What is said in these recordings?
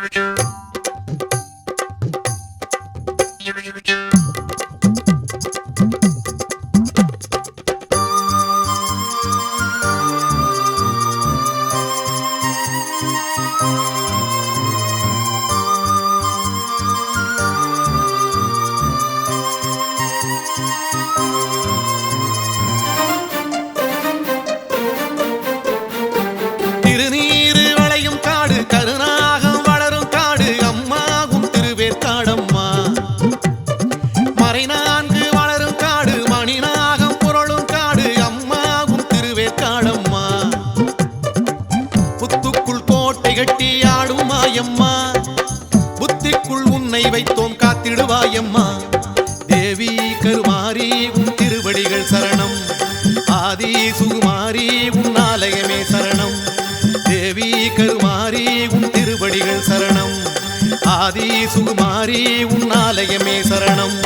Do-do-do. புத்திக்குள் உன்னை வைத்தோம் காத்திடுவாயம்மா. தேவி கருமாரி உன் திருவடிகள் சரணம். ஆதி சுகுமாரி உன் ஆலயமே சரணம். தேவி கருமாரி உன் திருவடிகள் சரணம். ஆதி சுகுமாரி உன் ஆலயமே சரணம்.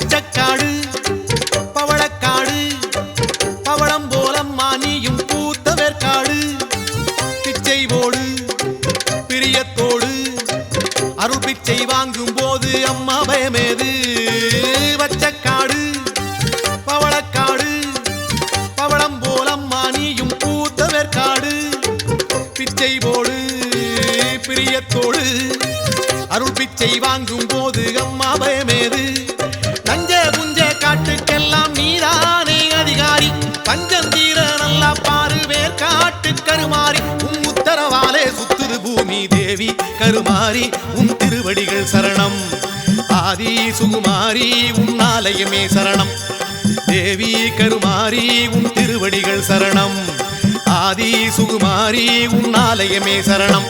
பச்சைக்காடு பவளக்காடு பவளம் போலம்மா நீயும் பூத்தவர்காடு பிச்சை போடு பிரியத்தோடு அருள் பிச்சை வாங்கும் போது அம்மா பயமேது. பச்சைக்காடு பவளக்காடு பவளம் போலம்மா நீயும் பூத்தவர்காடு பிச்சை போடு பிரியத்தோடு அருள் பிச்சை வாங்கும் போது அம்மா பயமேது. கருமாறி உன் திருவடிகள் சரணம். ஆதி சுகுமாரி உன் ஆலயமே சரணம். தேவி கருமாரி உன் திருவடிகள் சரணம். ஆதி சுகுமாரி உன் ஆலயமே சரணம்.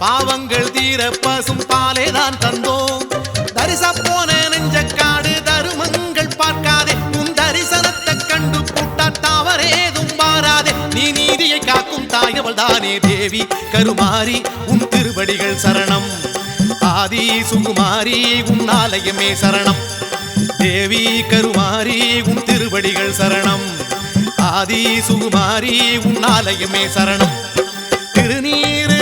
பாவங்கள் தீர பசும் பாலே தான் தந்தோம். தரிச போன நெஞ்ச காடு தருமங்கள் பார்க்காதே. உன் தரிசனத்தை கண்டு புட்டா தவறேதும் பாராதே நீ நீதியை காக்கும் தாயவள் தானே தேவி. கருமாறி உன் திருவடிகள் சரணம். ஆதி சுகுமாரி உன் ஆலயமே சரணம். தேவி கருமாரி உன் திருவடிகள் சரணம். ஆதி சுகுமாரி உன் ஆலயமே சரணம். திருநீரு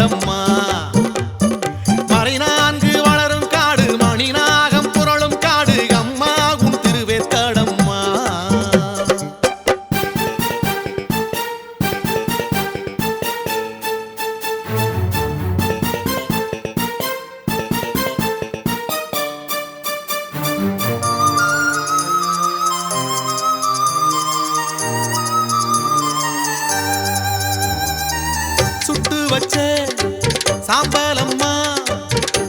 திருவேற்காடம்மா மறைநான்கு வளரும் காடு மணிநாகம் புரளும் காடு அம்மா உன் திருவேற்காடம்மா சுட்டு வச்ச சாம்பலம்மா.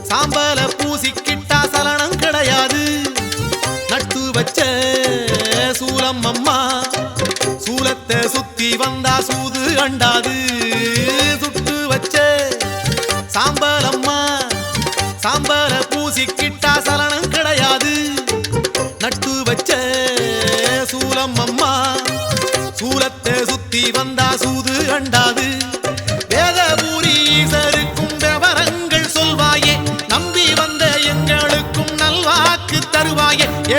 சாம்பல பூசிக்கிட்டா சலனம் கிடையாது. நட்டு வச்ச சூலம் அம்மா சூலத்தை சுத்தி வந்தா சூது அண்டாது. சுட்டு வச்ச சாம்பலம்மா. சாம்பல பூசிக்கிட்டா சலனம் கிடையாது. நட்டு வச்ச சூலம் அம்மா சூலத்தை சுத்தி வந்தா சூது அண்டாது.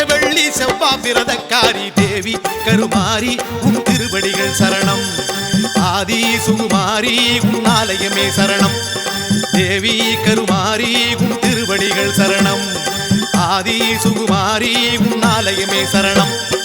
வெள்ளி செவ்வா விரதக்காரி தேவி கருமாரி உன் திருவடிகள் சரணம். ஆதி சுகுமாரி உன் ஆலயமே சரணம். தேவி கருமாரி உன் திருவடிகள் சரணம். ஆதி சுகுமாரி உன் ஆலயமே சரணம்.